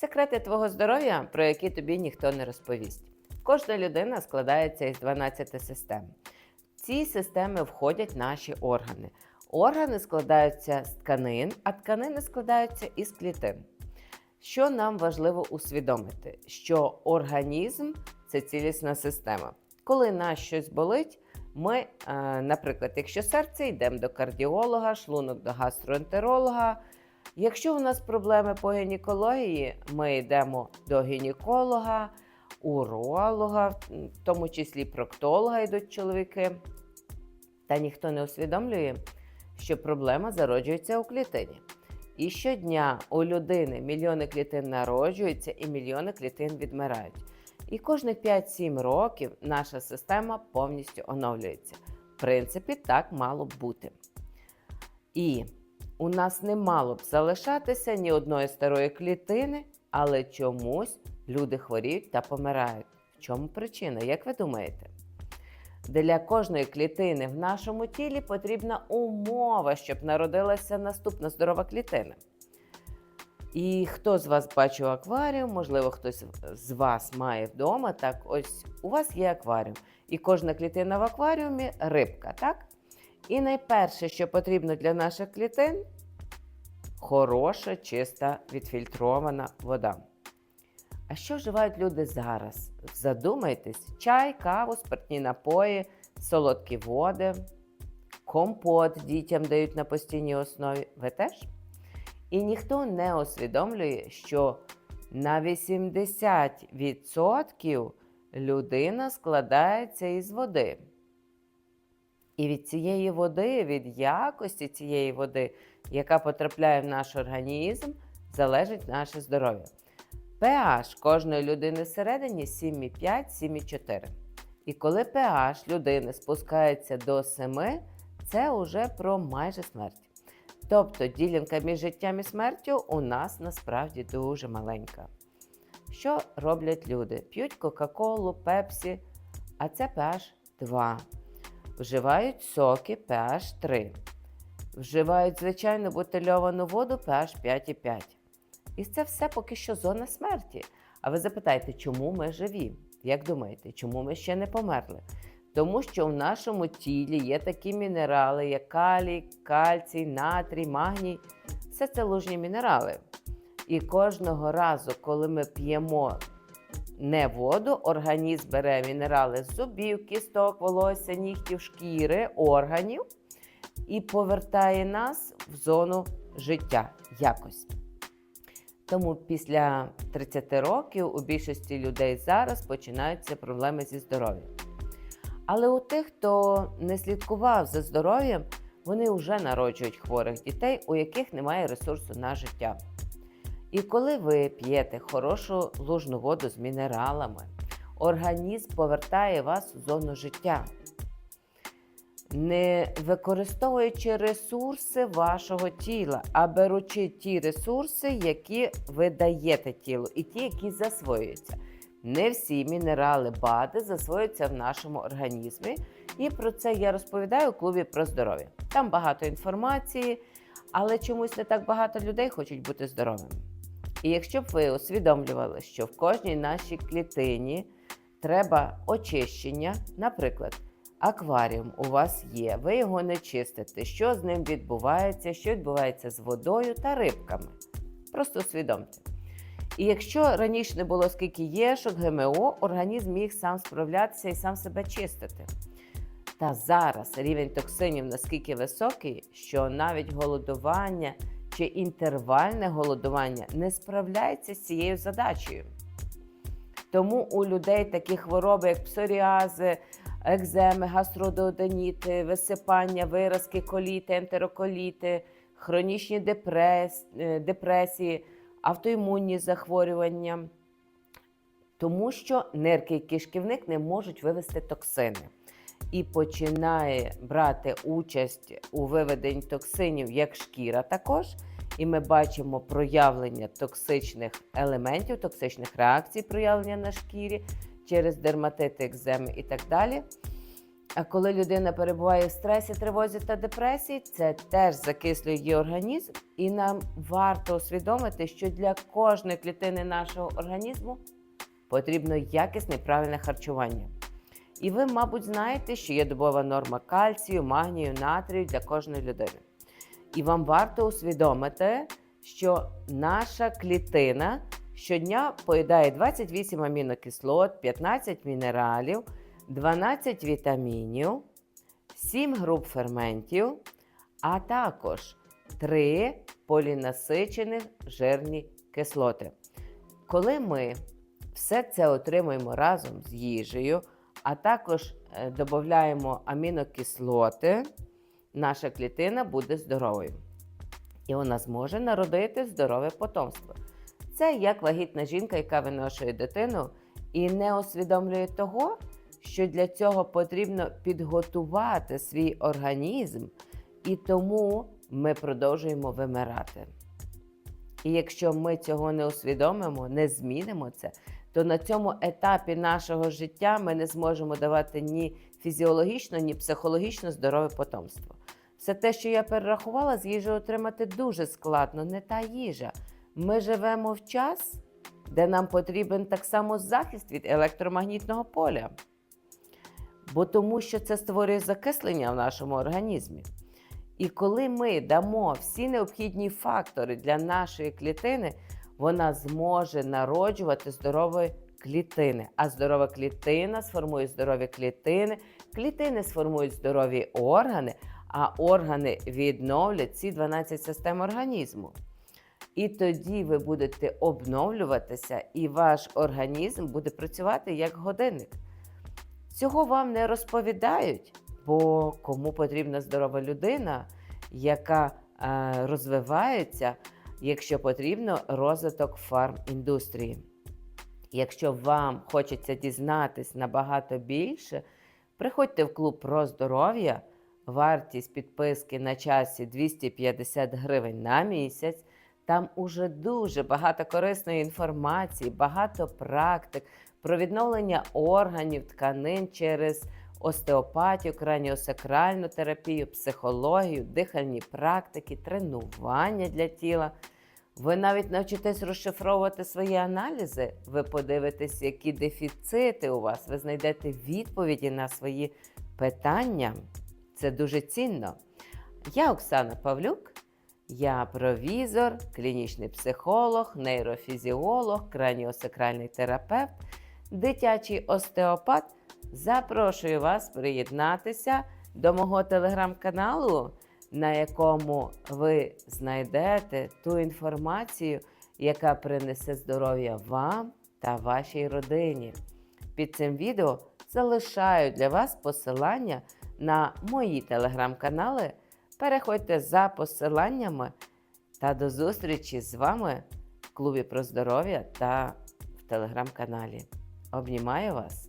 Секрети твого здоров'я, про які тобі ніхто не розповість. Кожна людина складається із 12 систем. В ці системи входять наші органи. Органи складаються з тканин, а тканини складаються із клітин. Що нам важливо усвідомити? Що організм це цілісна система. Коли нас щось болить, ми, е, наприклад, якщо серце, йдемо до кардіолога, шлунок до гастроентеролога. Якщо у нас проблеми по гінекології, ми йдемо до гінеколога, уролога, в тому числі проктолога йдуть чоловіки. Та ніхто не усвідомлює, що проблема зароджується у клітині. І щодня у людини мільйони клітин народжуються і мільйони клітин відмирають. І кожних 5-7 років наша система повністю оновлюється. В принципі, так мало бути. І у нас не мало б залишатися ні одної старої клітини, але чомусь люди хворіють та помирають. В чому причина? Як ви думаєте? Для кожної клітини в нашому тілі потрібна умова, щоб народилася наступна здорова клітина. І хто з вас бачив акваріум, можливо, хтось з вас має вдома. Так, ось у вас є акваріум. І кожна клітина в акваріумі рибка, так? І найперше, що потрібно для наших клітин хороша, чиста, відфільтрована вода. А що вживають люди зараз? Задумайтесь: чай, каву, спиртні напої, солодкі води, компот дітям дають на постійній основі. Ви теж? І ніхто не усвідомлює, що на 80% людина складається із води. І від цієї води, від якості цієї води, яка потрапляє в наш організм, залежить наше здоров'я. pH кожної людини всередині 7,5-7,4. І коли pH людини спускається до 7, це вже про майже смерть. Тобто ділянка між життям і смертю у нас насправді дуже маленька. Що роблять люди? П'ють Кока-Колу, Пепсі, а це pH 2. Вживають соки pH 3. Вживають звичайну бутильовану воду pH 5,5. І це все поки що зона смерті. А ви запитаєте, чому ми живі? Як думаєте, чому ми ще не померли? Тому що в нашому тілі є такі мінерали, як калій, кальцій, натрій, магній. Все це лужні мінерали. І кожного разу, коли ми п'ємо не воду, організм бере мінерали з зубів, кісток, волосся, нігтів, шкіри, органів і повертає нас в зону життя якось. Тому після 30 років у більшості людей зараз починаються проблеми зі здоров'ям. Але у тих, хто не слідкував за здоров'ям, вони вже народжують хворих дітей, у яких немає ресурсу на життя. І коли ви п'єте хорошу лужну воду з мінералами, організм повертає вас у зону життя, не використовуючи ресурси вашого тіла, а беручи ті ресурси, які ви даєте тілу, і ті, які засвоюються. Не всі мінерали БАДи засвоюються в нашому організмі, і про це я розповідаю у клубі про здоров'я. Там багато інформації, але чомусь не так багато людей хочуть бути здоровими. І якщо б ви усвідомлювали, що в кожній нашій клітині треба очищення, наприклад, акваріум у вас є, ви його не чистите, що з ним відбувається, що відбувається з водою та рибками. Просто усвідомте. І якщо раніше не було скільки єшок, ГМО, організм міг сам справлятися і сам себе чистити. Та зараз рівень токсинів наскільки високий, що навіть голодування чи інтервальне голодування не справляється з цією задачею. Тому у людей такі хвороби, як псоріази, екземи, гастродооденіти, висипання, виразки, коліти, ентероколіти, хронічні депрес... е, депресії, автоімунні захворювання, тому що нирки і кишківник не можуть вивести токсини. І починає брати участь у виведенні токсинів як шкіра також. І ми бачимо проявлення токсичних елементів, токсичних реакцій, проявлення на шкірі через дерматити, екземи і так далі. А коли людина перебуває в стресі, тривозі та депресії, це теж закислює її організм, і нам варто усвідомити, що для кожної клітини нашого організму потрібно якісне і правильне харчування. І ви, мабуть, знаєте, що є добова норма кальцію, магнію, натрію для кожної людини. І вам варто усвідомити, що наша клітина щодня поїдає 28 амінокислот, 15 мінералів, 12 вітамінів, 7 груп ферментів, а також 3 полінасичених жирні кислоти. Коли ми все це отримуємо разом з їжею, а також е, додаємо амінокислоти, наша клітина буде здоровою. І вона зможе народити здорове потомство. Це як вагітна жінка, яка виношує дитину і не усвідомлює того, що для цього потрібно підготувати свій організм, і тому ми продовжуємо вимирати. І якщо ми цього не усвідомимо, не змінимо це, то на цьому етапі нашого життя ми не зможемо давати ні фізіологічно, ні психологічно здорове потомство. Все те, що я перерахувала, з їжею отримати дуже складно, не та їжа. Ми живемо в час, де нам потрібен так само захист від електромагнітного поля. Бо тому що це створює закислення в нашому організмі. І коли ми дамо всі необхідні фактори для нашої клітини, вона зможе народжувати здорові клітини. А здорова клітина сформує здорові клітини, клітини сформують здорові органи, а органи відновлять ці 12 систем організму. І тоді ви будете обновлюватися, і ваш організм буде працювати як годинник. Цього вам не розповідають, бо кому потрібна здорова людина, яка е, розвивається, якщо потрібно, розвиток фарміндустрії. Якщо вам хочеться дізнатись набагато більше, приходьте в клуб про здоров'я. Вартість підписки на часі 250 гривень на місяць. Там уже дуже багато корисної інформації, багато практик про відновлення органів, тканин через остеопатію, краніосакральну терапію, психологію, дихальні практики, тренування для тіла. Ви навіть навчитесь розшифровувати свої аналізи, ви подивитесь, які дефіцити у вас, ви знайдете відповіді на свої питання. Це дуже цінно. Я Оксана Павлюк. Я провізор, клінічний психолог, нейрофізіолог, краніосакральний терапевт, дитячий остеопат. Запрошую вас приєднатися до мого телеграм-каналу, на якому ви знайдете ту інформацію, яка принесе здоров'я вам та вашій родині. Під цим відео залишаю для вас посилання на мої телеграм-канали. Переходьте за посиланнями та до зустрічі з вами в клубі про здоров'я та в телеграм-каналі. Обнімаю вас!